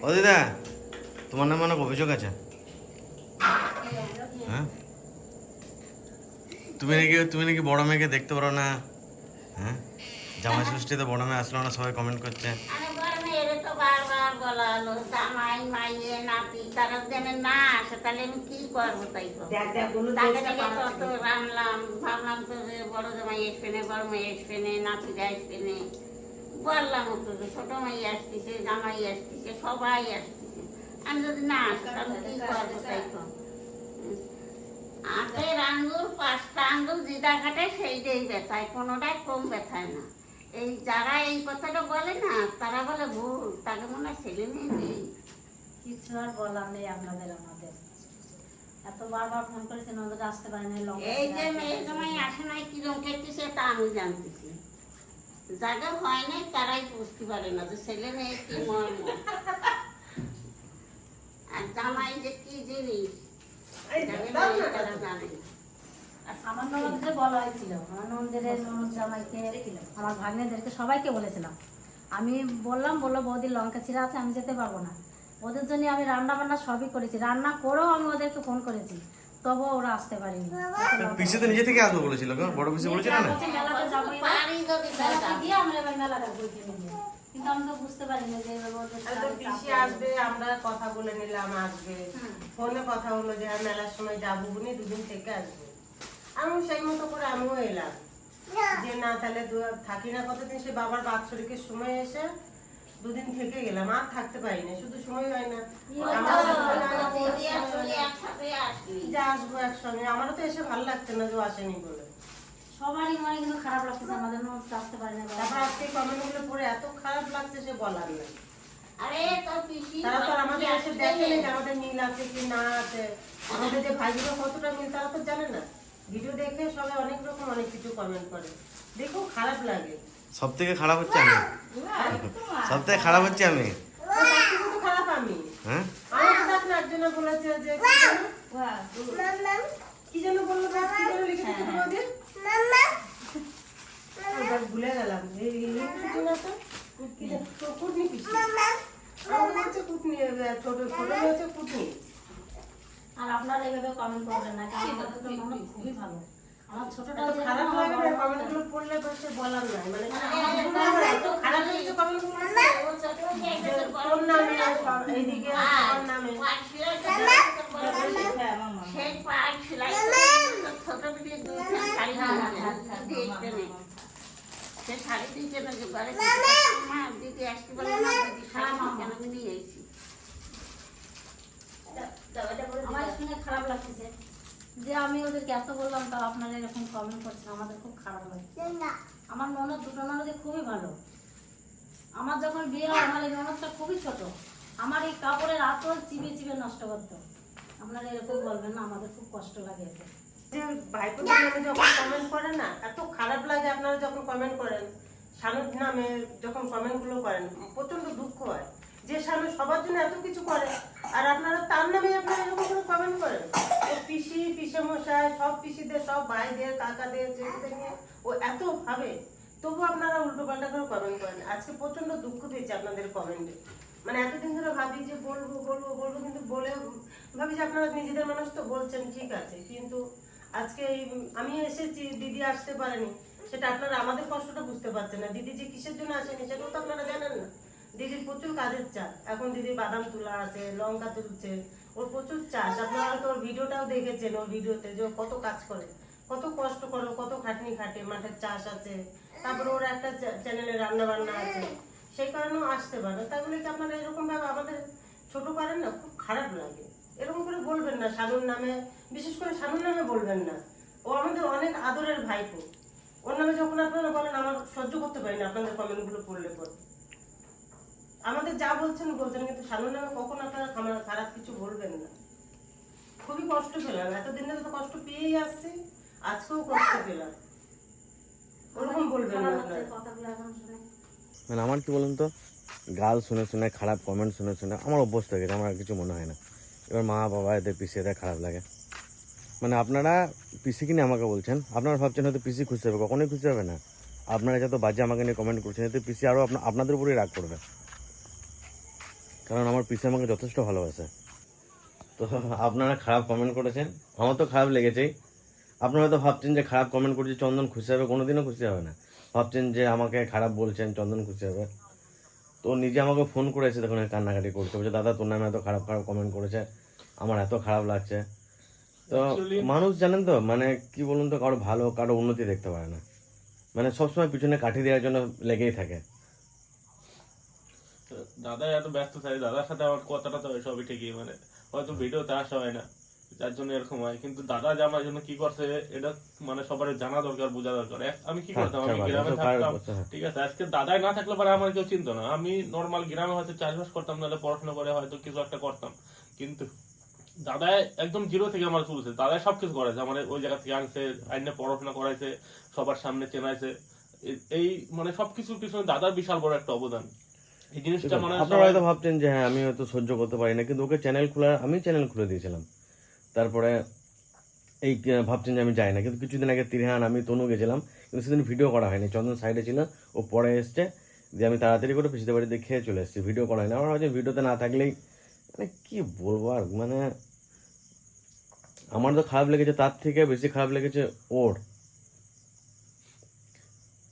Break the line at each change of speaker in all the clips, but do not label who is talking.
ও দিদা তোমার নামে অনেক অভিযোগ আছে। হ্যাঁ? তুমি নাকি তুমি নাকি বড় মেয়েকে দেখতে পারো না হ্যাঁ? জামাই ষষ্ঠীতে বড় মেয়ে আসলো না সবাই কমেন্ট করছে।
রান্নাম ভাবলাম তো যে বড় জামাই আসবে না বড় মেয়ে আসবে না নাতিরা আসবে না বললাম তো যে ছোট মাই আসতেছে জামাই আসতেছে সবাই আসতেছে। আমি যদি না আসি তাহলে কি করব তাই তো? আটের আঙ্গুল পাঁচটা আঙ্গুল যেটা কাটে সেইটাই ব্যথায় কোনোটাই কম ব্যথায় না। এই যারা এই কথাটা বলে না তারা বলে ভুল তাকে মনে হয় ছেলে মেয়ে নেই।
কিছু আর বলার নেই আপনাদের আমাদের। এত বারবার ফোন করেছেন ওদের আসতে পারে না
এই যে মেয়ে জামাই আসে নাই কিরম খেতেছে তা আমি জানতেছি। যারা হয় নাই তারাই বুঝতে পারে না যে ছেলে মেয়ে কি মর্ম। আর জামাই যে কি জিনিস।
আমার বলা হয়েছিল আমার ননদের ননদ জামাইকে আমার ভাগ্নেদেরকে সবাইকে বলেছিলাম। আমি বললাম বলল বৌদি লঙ্কা ছিঁড়া আছে আমি যেতে পারব না। ওদের জন্য আমি রান্না বান্না সবই করেছি। রান্না করেও আমি ওদেরকে ফোন করেছি। তবুও ওরা আসতে পারেনি।
পিসি তো নিজে থেকে আসব বলেছিল বড় পিসি বলেছিল না?
মেলাতে যাব এবার।
পারি যদি
মেলাতে গিয়ে আমরা এবার মেলাটা ঘুরতে কিন্তু আমি তো বুঝতে পারিনি যে এবার ওদের
আর তো
কাজে চাপ
পিসি আসবে আমরা কথা বলে নিলাম আসবে। ফোনে কথা হলো যে হ্যাঁ মেলার সময় যাব বুনি দুদিন থেকে আসবে। আমি সেই মতো করে আমিও এলাম। যে না তাহলে দু- থাকি না কতদিন? সে বাবার বাৎসরিকের সময় এসে দুদিন থেকে গেলাম আর থাকতে পারি না শুধু সময় হয় না।
একসাথে আসবি।
যে আসব একসঙ্গে আমারও তো এসে ভালো লাগছে না যে আসেনি বলে।
সবারই মনে কিন্তু খারাপ লাগতেছে আমাদের আসতে পারে না।
তারপর আজকে কমেন্টগুলো পড়ে এত খারাপ লাগছে সে বলার নেই।
আরে তোর পিসি
তারা তো আমাদের এসে দেখে না আমাদের মিল আছে কি না আছে। আমাদের যে ভাইগুলো কতটা মিল তারা তো জানে না। ভিডিও দেখে সবাই অনেক রকম অনেক কিছু কমেন্ট করে। দেখো খারাপ লাগে।
সব থেকে খারাপ হচ্ছে আমি। সব থেকে খারাপ হচ্ছে আমি। হ্যাঁ?
আর আপনারা এইভাবে কমেন্ট করবেন না খুবই ভালো। আমার ছোটটা
খারাপ না পড়লে বলার নাই মানে এত খারাপ লেগেছে কমেন্টগুলো
ও ছোট মেয়ে
যে
একসাথে বড়
তোর নামে সব এইদিকে আমার নামে
পাট সেলাই করতে বলবে। সেই পাট সেলাই ছোট পিঠে শাড়ি দিয়েছে, দিয়েছে সে শাড়ি দিয়েছে না যে মা দিদি আসতে বলে না দিদি শাড়ি কেন আমি নিয়ে এসেছি
আমার শুনে খারাপ লাগতেছে যে আমি ওদেরকে এত বললাম তাও আপনারা এরকম কমেন্ট করছেন আমাদের খুব খারাপ লাগছে। আমার ননদ দুটো ননদই খুবই ভালো। আমার যখন বিয়ে হয় আমার এই ননদটা খুবই ছোট। আমার এই কাপড়ের আঁচল চিবিয়ে চিবিয়ে নষ্ট করতো। আপনারা এরকম বলবেন না আমাদের খুব কষ্ট লাগে এতে।
যে ভাইপোর নামে যখন কমেন্ট করে না এত খারাপ লাগে আপনারা যখন কমেন্ট করেন। শানুর নামে যখন কমেন্টগুলো করেন প্রচণ্ড দুঃখ হয়। যে শানু সবার জন্য এত কিছু করে আর আপনারা তার নামে আপনারা এরকম করে কমেন্ট করেন। ও পিসি পিসে মশাই সব পিসিদের, সব ভাইদের, কাকাদের, জেঠুদের নিয়ে ও এত ভাবে। তবু আপনারা উল্টো পাল্টা করে কমেন্ট করেন। আজকে প্রচণ্ড দুঃখ পেয়েছি আপনাদের কমেন্টে মানে এতদিন ধরে ভাবি যে বলব বলব বলব, কিন্তু বলে ভাবি যে আপনারা নিজেদের মানুষ তো বলছেন, ঠিক আছে। কিন্তু আজকে আমি এসেছি, দিদি আসতে পারেনি। সেটা আপনারা আমাদের কষ্টটা বুঝতে পারছেন না। দিদি যে কিসের জন্য আসেনি, সেটাও তো আপনারা জানেন না। দিদির প্রচুর কাজের চাপ। এখন দিদি বাদাম তোলা আছে, লঙ্কা তুলছে, ওর প্রচুর চাষ। আপনারা হয়তো ওর ভিডিওটাও দেখেছেন ওর ভিডিওতে যে কত কাজ করে। কত কষ্ট করে কত খাটনি খাটে, মাঠের চাষ আছে। তারপরে ওর একটা চ্যানেলে রান্না বান্না আছে। সেই কারণেও আসতে পারে। তাই বলে কি আপনারা এরকম ভাবে আমাদের ছোট করেন না, খুব খারাপ লাগে। এরকম করে বলবেন না, শানুর নামে, বিশেষ করে শানুর নামে বলবেন না। ও আমাদের অনেক আদরের ভাইপো। ওর নামে যখন আপনারা বলেন, আমার সহ্য করতে পারি না আপনাদের কমেন্টগুলো পড়লে পর। আমাদের যা বলছেন বলছেন কিন্তু শানুর নামে কখন আপনারা খামা- খারাপ কিছু বলবেন না। খুবই কষ্ট পেলাম এতদিন ধরে তো কষ্ট পেয়েই আসছি আজকেও কষ্ট পেলাম। ওরকম বলবেন না
মানে আমার কি বলুন তো গাল শুনে শুনে খারাপ কমেন্ট শুনে শুনে আমার অভ্যস্ত হয়ে গেছে আমার আর কিছু মনে হয় না। এবার মা বাবা এদের পিসি এদের খারাপ লাগে। মানে আপনারা পিসি কিনে আমাকে বলছেন? আপনারা ভাবছেন হয়তো পিসি খুশি হবে কখনোই খুশি হবে না। আপনারা যত বাজে আমাকে নিয়ে কমেন্ট করছেন এতে পিসি আরও আপনাদের উপরেই রাগ করবে। কারণ আমার পিসি আমাকে যথেষ্ট ভালোবাসে। তো আপনারা খারাপ কমেন্ট করেছেন। আমার তো খারাপ লেগেছেই। আপনারা তো ভাবছেন যে খারাপ কমেন্ট করছে চন্দন খুশি হবে কোনোদিনও খুশি হবে না। ভাবছেন যে আমাকে খারাপ বলছেন চন্দন খুশি হবে। তো নিজে আমাকে ফোন করেছে তখন কান্নাকাটি করতে বলছে দাদা তোর নামে এত খারাপ খারাপ কমেন্ট করেছে। আমার এত খারাপ লাগছে। তো মানুষ জানেন তো মানে কি বলুন তো কারও ভালো কারও উন্নতি দেখতে পারে না। মানে সবসময় পিছনে কাঠি দেওয়ার জন্য লেগেই থাকে।
দাদা এত ব্যস্ত থাকে দাদার সাথে আমার কথাটা তো হয় সবই ঠিকই মানে হয়তো ভিডিওতে আসা হয় না যার জন্য এরকম হয়। কিন্তু দাদা যে আমার জন্য কি করছে এটা মানে সবার জানা দরকার বোঝা দরকার। আমি কি করতাম? আমি
আচ্ছা,
গ্রামে থাকতাম। ঠিক আছে? আজকে দাদাই না থাকলে পরে আমার কেউ চিনতো না। আমি নর্মাল গ্রামে হয়তো চাষবাস করতাম নাহলে পড়াশোনা করে হয়তো কিছু একটা করতাম। কিন্তু দাদা একদম জিরো থেকে আমার তুলছে। দাদা সবকিছু করেছে আমার ওই জায়গা থেকে আনছে আইনে পড়াশোনা করাইছে সবার সামনে চেনাইছে। এই মানে সবকিছুর পিছনে দাদার বিশাল বড় একটা অবদান। এই জিনিসটা মানে
আপনারা হয়তো ভাবছেন যে হ্যাঁ আমি হয়তো সহ্য করতে পারি না কিন্তু ওকে চ্যানেল খোলার আমি চ্যানেল খুলে দিয়েছিলাম। তারপরে এই ভাবছেন যে আমি যাই না কিন্তু কিছুদিন আগে তিরহান আমি তনু গেছিলাম কিন্তু সেদিন ভিডিও করা হয়নি। চন্দন সাইডে ছিল ও পরে এসছে দিয়ে আমি তাড়াতাড়ি করে পিছিয়ে বাড়িতে খেয়ে চলে এসেছি ভিডিও করা হয়নি। আমার হয়তো ভিডিওতে না থাকলেই মানে কি বলব আর মানে আমার তো খারাপ লেগেছে তার থেকে বেশি খারাপ লেগেছে ওর।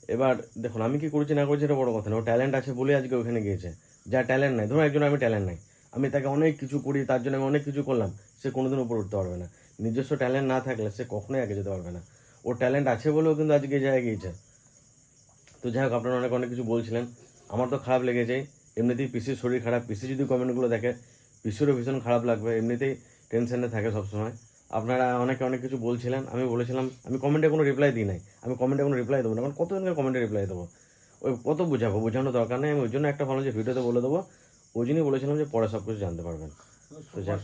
এবার দেখুন, আমি কি করেছি, না করেছি, এটা বড় কথা না। ও ট্যালেন্ট আছে বলে আজকে ওখানে গিয়েছে। যা ট্যালেন্ট নাই, ধরুন একজন আমি ট্যালেন্ট নাই। আমি তাকে অনেক কিছু করি তার জন্য আমি অনেক কিছু করলাম, সে কোনোদিন উপর উঠতে পারবে না। নিজস্ব ট্যালেন্ট না থাকলে সে কখনোই আগে যেতে পারবে না। ওর ট্যালেন্ট আছে বলেও কিন্তু আজকে জায়গায় গিয়েছে। তো যাই হোক, আপনারা অনেক অনেক কিছু বলছিলেন। আমার তো খারাপ লেগেছে। এমনিতেই পিসির শরীর খারাপ। পিসি যদি কমেন্টগুলো দেখে, পিসিরও ভীষণ খারাপ লাগবে। এমনিতেই টেনশনে থাকে সবসময়। আপনারা অনেকে অনেক কিছু বলছিলেন আমি বলেছিলাম আমি কমেন্টে কোনো রিপ্লাই দিই নাই। আমি কমেন্টে কোনো রিপ্লাই দেবো না কারণ কতজনকে কমেন্টে রিপ্লাই দেবো? ওই কত বোঝাবো বোঝানোর দরকার নেই আমি ওই জন্য একটা ভালো যে ভিডিওতে বলে দেবো। ওই জন্যই বলেছিলাম যে পরে সব কিছু জানতে পারবেন।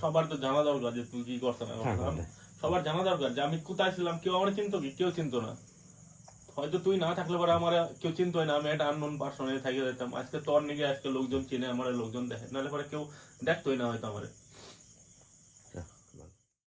সবার- তো জানা দরকার যে তুই কি করছ না
হ্যাঁ। হ্যাঁ।
সবার জানা দরকার যে আমি কোথায় ছিলাম কেউ আমার চিনতো কি? কেউ চিনতো না। হয়তো তুই না থাকলে পরে আমার কেউ চিনতোই না আমি একটা আননোন পার্সনে থেকে যেতাম। আজকে তোর নিকে আজকে লোকজন চিনে আমার লোকজন দেখে। নাহলে পরে কেউ দেখতোই না হয়তো আমার।